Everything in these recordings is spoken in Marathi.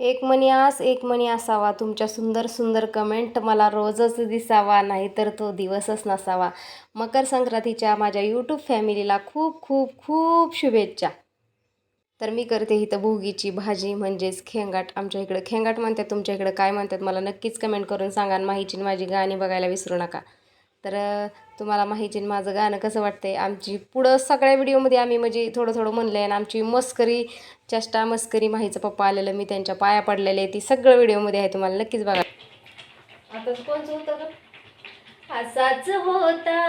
एक मणी आस एक मणी असावा. तुमच्या सुंदर सुंदर कमेंट मला रोजच दिसावा नाही तर तो दिवसच नसावा. मकर संक्रांतीच्या माझ्या यूट्यूब फॅमिलीला खूप खूप खूप शुभेच्छा. तर मी करते इथं भोगीची भाजी म्हणजेच खेंगाट. आमच्या इकडं खेंगाट म्हणतात तुमच्या इकडं काय म्हणतात मला नक्कीच कमेंट करून सांगा माहिती माझी गाणी बघायला विसरू नका. तर तुम्हाला माहिती आणि माझं गाणं कसं वाटतंय? आमची पुढं सगळ्या व्हिडिओमध्ये आम्ही म्हणजे थोडं थोडं म्हणलं आहे आणि आमची मस्करी चेष्टा मस्करी माहीचं पप्पा आलेलं मी त्यांच्या पाया पडलेले ती सगळं व्हिडिओमध्ये आहे तुम्हाला नक्कीच बघा. आता कोणचं होतं असाच होता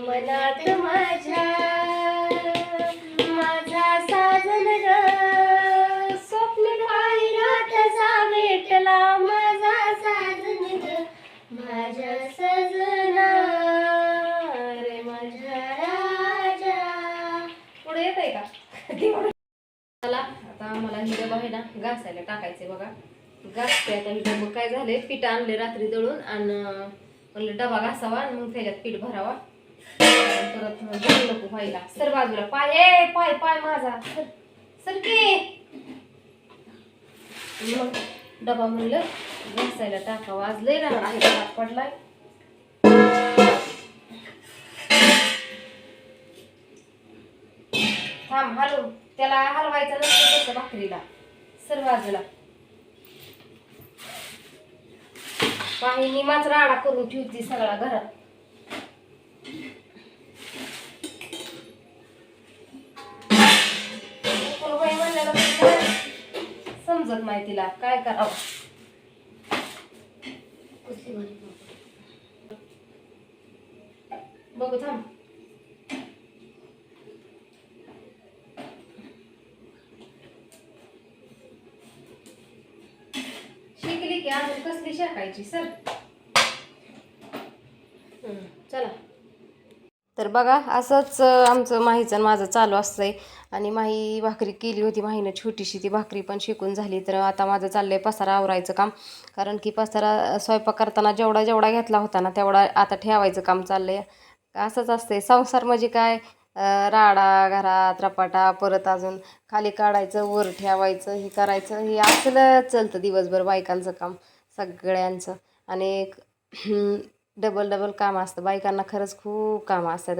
मनात माझ्या. मसाले टाकायचे बघा. घासते आता ही मग काय झाले पीठ आणले रात्री दळून आणि म्हणलं डबा घासावा आणि मग त्याच्यात पीठ भरावा. परत नको व्हायला. सर बाजूला पाय ए पाय पाय माझा. सर के? मग डबा म्हणलं घासायला टाकावा. आज लय राहणार आहे हात पडलाय. थांब हलव. त्याला हलवायचं नसतं भाकरीला. सर बाजूला. काही माझा राडा करून ठेवती सगळा घरात. समजत नाही तिला काय करावं? की अजून कसली शेकायची सर चला. तर बघा असंच आमचं माहीचं आणि माझं चालू असतंय. आणि माही भाकरी केली होती माहीनं छोटीशी ती भाकरी पण शिकून झाली. तर आता माझं चाललंय पसारा आवरायचं काम. कारण की पसारा स्वयंपाक करताना जेवढा जेवढा घेतला होता ना तेवढा आता ठेवायचं काम चाललंय. असंच असतंय. संसार म्हणजे काय? राडा घरात रपाटा परत अजून खाली काढायचं वर ठेवायचं हे करायचं हे असलं चलतं दिवसभर बायकांचं काम सगळ्यांचं. आणि डबल डबल काम असतं. बायकांना खरंच खूप कामं असतात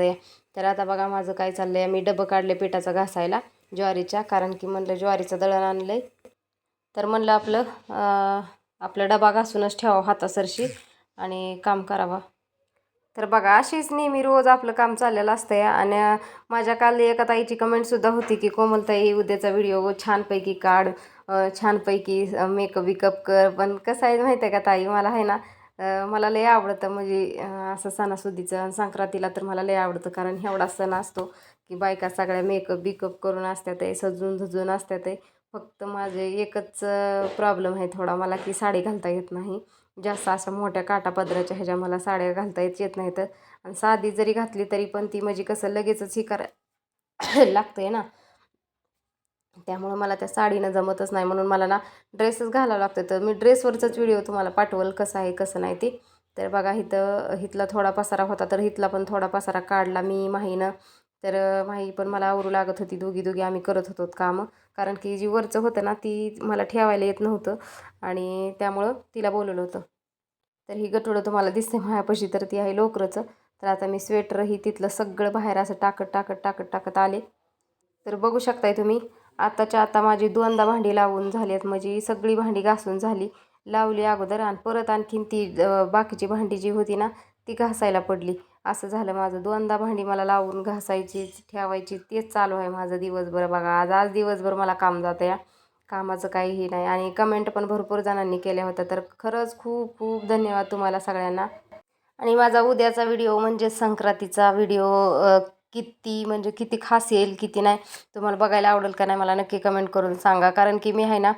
तर आता बघा माझं काय चाललं आहे मी डबं काढले पिठाचं घासायला ज्वारीच्या. कारण की म्हणलं ज्वारीचं दळण आणलं आहे तर म्हणलं आपलं आपला आपलं डबा घासूनच ठेवावं हातासरशी आणि काम करावं. तर बघा अशीच नेहमी रोज आपलं काम चाललेलं असतंय आणि माझ्या काल एका ताईची कमेंटसुद्धा होती की कोमलताई उद्याचा व्हिडिओ छानपैकी काढ छानपैकी मेकअप विकअप कर. पण कसं आहे माहिती आहे का ताई मला आहे ना मला लय आवडतं म्हणजे असं सणासुदीचं आणि संक्रांतीला तर मला लय आवडतं कारण एवढा सण असतो की बायका सगळ्या मेकअप बिकअप करून असतात आहे सजून धजून असतात आहे. फक्त माझे एकच प्रॉब्लेम आहे थोडा मला की साडी घालता येत नाही. जास्त अशा मोठ्या काटापदराच्या ह्याच्या मला साड्या घालता येत येत नाहीत. आणि साधी जरी घातली तरी पण ती म्हणजे कसं लगेचच ही करा लागतंय ना. त्यामुळं मला त्या साडीनं जमतच नाही. म्हणून मला ना ड्रेसच घालावं लागतं. तर मी ड्रेसवरचाच व्हिडिओ तुम्हाला पाठवल कसं आहे कसं नाही ते. तर बघा इथं हिथला थोडा पसारा होता तर इथला पण थोडा पसारा काढला मी माहीनं. तर माही पण मला आवरू लागत होती. दोघी दोघी आम्ही करत होतो कामं. कारण की जी वरचं होतं ना ती मला ठेवायला येत नव्हतं. आणि त्यामुळं तिला बोलवलं होतं. तर ही गटोडं तुम्हाला दिसते मायापाशी तर ती आहे लोकरचं. तर आता मी स्वेटर ही तिथलं सगळं बाहेर असं टाकत टाकत टाकत टाकत आले. तर बघू शकताय तुम्ही आताच्या आता माझी दोनदा भांडी लावून झाली आहेत माझी सगळी भांडी घासून झाली. लावली अगोदर आणि परत आणखीन ती बाकीची भांडी जी होती ना ती घासायला पडली. असं झालं माझं. दोनदा भांडी मला लावून घासायची ठेवायची. तेच चालू आहे माझं दिवसभर. बघा आज आज दिवसभर मला काम जातं या कामाचं काहीही नाही. आणि कमेंट पण भरपूर जणांनी केल्या होत्या. तर खरंच खूप खूप धन्यवाद तुम्हाला सगळ्यांना. आणि माझा उद्याचा व्हिडिओ म्हणजे संक्रांतीचा व्हिडिओ किती म्हणजे किती खास येईल किती नाही तुम्हाला बघायला आवडेल का नाही मला नक्की कमेंट करून सांगा. कारण की मी आहे ना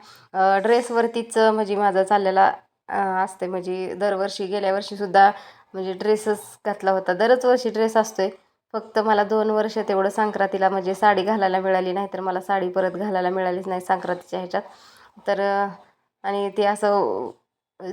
ड्रेसवरतीच म्हणजे माझं चाललेला असते म्हणजे दरवर्षी गेल्या वर्षीसुद्धा म्हणजे ड्रेसच घातला होता. दरच वर्षी ड्रेस असतोय. फक्त मला दोन वर्ष तेवढं संक्रांतीला म्हणजे साडी घालायला मिळाली नाही तर मला साडी परत घालायला मिळालीच नाही संक्रांतीच्या ह्याच्यात. तर आणि ते असं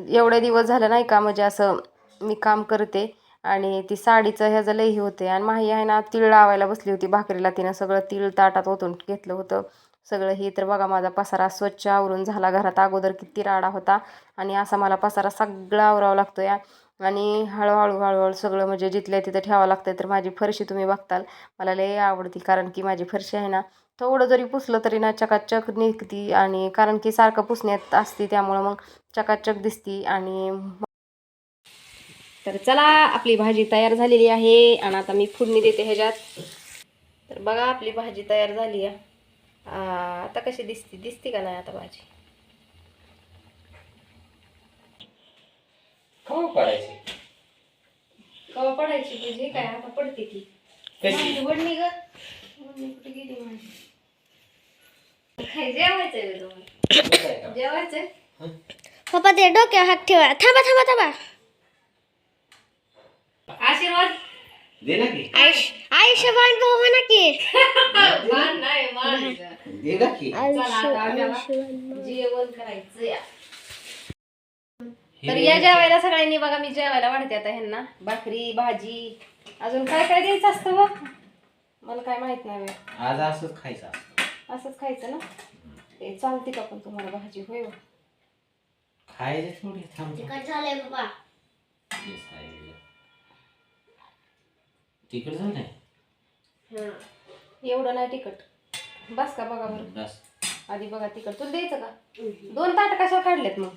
एवढे दिवस झालं नाही का म्हणजे असं मी काम करते आणि ती साडीचं ह्याचं लई होते. आणि माही आहे ना तीळ लावायला बसली होती भाकरीला. तिनं सगळं तीळ ताटात ओतून घेतलं होतं. सगळं हे तर बघा माझा पसारा स्वच्छ आवरून झाला. घरात अगोदर किती राडा होता आणि असा मला पसारा सगळा आवरावा लागतो या आणि हळूहळू हळूहळू सगळं म्हणजे जिथल्या तिथं ठेवावं लागतं तर माझी फरशी तुम्ही बघताल. मला लय आवडती कारण की माझी फरशी आहे ना थोडं जरी पुसलं तरी ना चकाचक निघती आणि कारण की सारखं पुसण्यात असते त्यामुळं मग चकाचक दिसती आणि तर चला आपली भाजी तयार झालेली आहे आणि आता मी फोडणी देते ह्याच्यात. तर बघा आपली भाजी तयार झाली आहे. आता कशी दिसती? दिसती का नाही आता भाजी? पडायची. कवा पडायची भाजी काय आता पडते की कशी? माझी वडणी ग. वडणी कुठे गेली माझी? काय जेवायचंय बे तुम्हाला जेवायचंय पप्पा ते डोक्यावर हात ठेवा. थांबा थांबा थांबा. आशीर्वाद. दे ना की. आयुष आयुष्यवान भाऊ म्हणा की. मान नाही मान दे ना की. चला आता आपल्याला जेवण करायचं या तर या जेवायला सगळ्यांनी बघा मी जेवायला वाढते आता ह्यांना. भाकरी भाजी. अजून काय काय द्यायचं असतं बघ? मला काय माहीत नाही. आज असंच खायचं असतं. असंच खायचं ना? ते चालते का पण तुम्हाला भाजी? होय हो? खायचं थोडी थांब. झालंय पप्पा तिकड झालंय? एवढं नाही तिखट बस का बघा बरं. बस. आधी बघा तिखट तुला द्यायचं का? दोन ताट कशा काढलेत मग?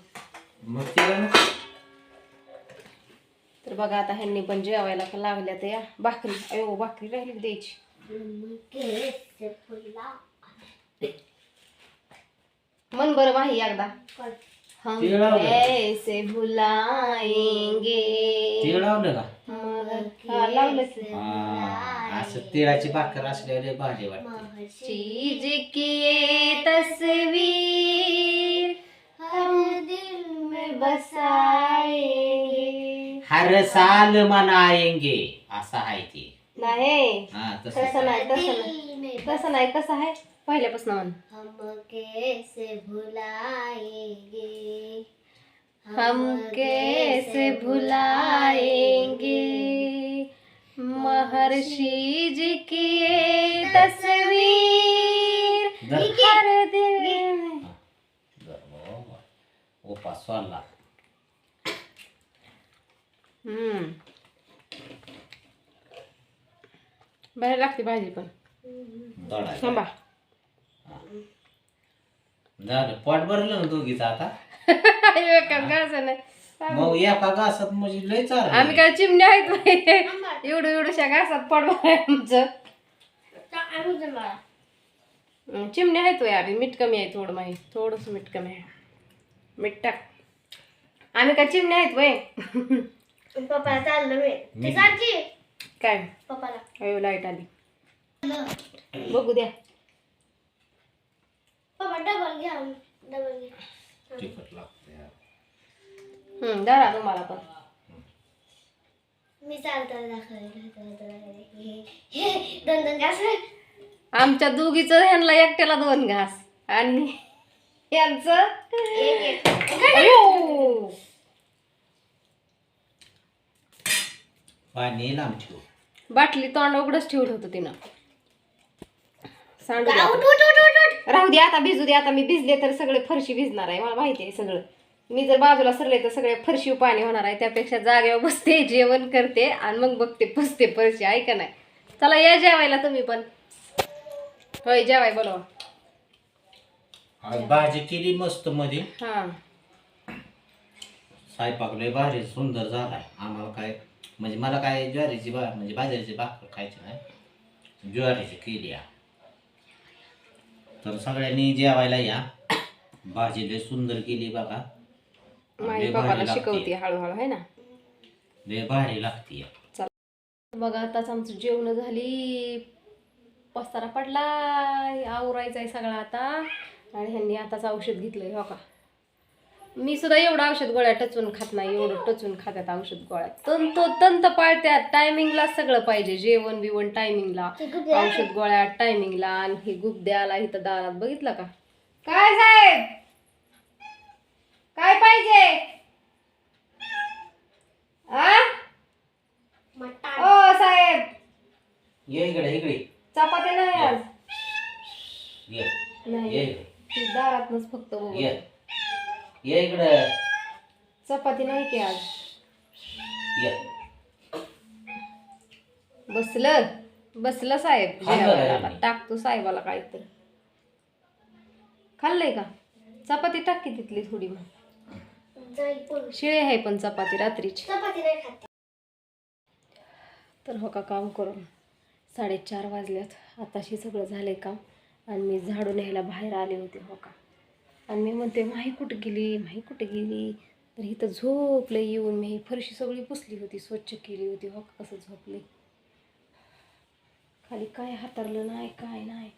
मग ना तर बघा आता ह्यांनी पण जेवायला पण लागल्या तर या. भाकरी. अयो भाकरी राहिली की द्यायची. मन बरं माही एकदा. हम. कैसे भुलाएंगे तिळ लावलं का? हा. हा, असं तिळाची भाकर असल्यावर भाजी वाटते. चीज की ये तस्वीर हम दिल में बसाएंगे. हर साल मनाएंगे असं आहे ते. नाही. हा तसं तसं नाही तसं नाही. तसं नाही कसं आहे. पहिल्यापासून म्हण हम कैसे भुलाएंगे? हम कैसे भुलाएँगे? महर्षि जी की ये तस्वीर हर उपास सोडला हम्म। बाहेर लागते भाजी पण दडायला थांबा। झालं पोट भरलं ना दोघीचं आता एका घासानं नाही. मग एका घासात? म्हणजे लय आम्ही काय चिमण्या आहेत बाई. एवढं एवढ्याशा घासात पडवा आमचं. हं, चिमण्या आहेत वय आम्ही. मीठ कमी आहे थोडं माहीत थोडंसं मीठ कमी आहे. मीठ टाक. आम्ही काय चिमण्या आहेत वय पप्पा चाललं मी. काय? पप्पाला. अयो लाइट आली. बघू द्या. पप्पा डबल घ्या डबल घ्या. तिखट लागतं धरा तुम्हाला पण. मी चालताना दाखवले दोन दोन घास. आमच्या दोघीचं ह्यांना एकट्याला दोन घास. आणि यांचं? अयो! पाणी लांब ठेवू बाटली तोंड उघडच ठेवलं होतं तिनं. सांडू द्या राहू दे आता भिजू दे आता. मी भिजले तर सगळे फरशी भिजणार आहे. मला माहिती आहे सगळं. मी जर बाजूला सरले तर सगळे फरशी पाणी होणार आहे. त्यापेक्षा जागेवर बसते जेवण करते आणि मग बघते पुसते फरशी ऐका नाही? चला या जेवायला तुम्ही पण. होय जेवाय बोलवा. आज भाजी केली मस्त मध्ये हां. स्वयंपाक लय भारी सुंदर झालाय. आम्हाला काय म्हणजे मला काय ज्वारीची भा म्हणजे बाजरीची भाकर खायची नाही. ज्वारीची केली आहे. तर सगळ्यांनी जेवायला या. भाजी लय सुंदर केली बघा. माझ्या लय भारी पप्पाला लागते. शिकवते हळूहळू आहे ना? लय भारी लागते. बघा आताच आमचं जेवण झाली. पस्तारा पडला आवरायचा आहे सगळा आता. आणि ह्यांनी आताच औषध घेतलंय हो का? मी सुद्धा एवढं औषध गोळ्या टचून खात नाही एवढं टचून खात्यात औषध गोळ्या. तंत तंत पाळत्यात. टायमिंगला सगळं पाहिजे. जेवण बिवण टायमिंगला औषध गोळ्या टायमिंगला आणि हे गुप्द्याला इथं दारात बघितलं का? काय साहेब? काय पाहिजे? ओ साहेब. ये इकडे इकडे. चपाती नाही आज. ये. नाही. ये. ये. इकडं. चपाती नाही की आज. ये. बसलं? बसलं साहेब. खाल्लं जेवायला. आता? टाकतो साहेबाला काय तर खाल्लंय का? चपाती टाक की तिथली थोडी मग. शिळे आहे पण चपाती रात्रीची. चपाती नाही खात तर हो का काम करून साडेचार वाजल्यात. आताशी सगळं झालंय काम. आणि मी झाडू न्यायला बाहेर आले होते हो का. आणि मी म्हणते माही कुठे गेली? माही कुठे गेली? तर इथं झोपले येऊन मी ही फरशी सगळी पुसली होती स्वच्छ केली होती हो का कसं झोपले. खाली काय हातारलं नाही काय नाही.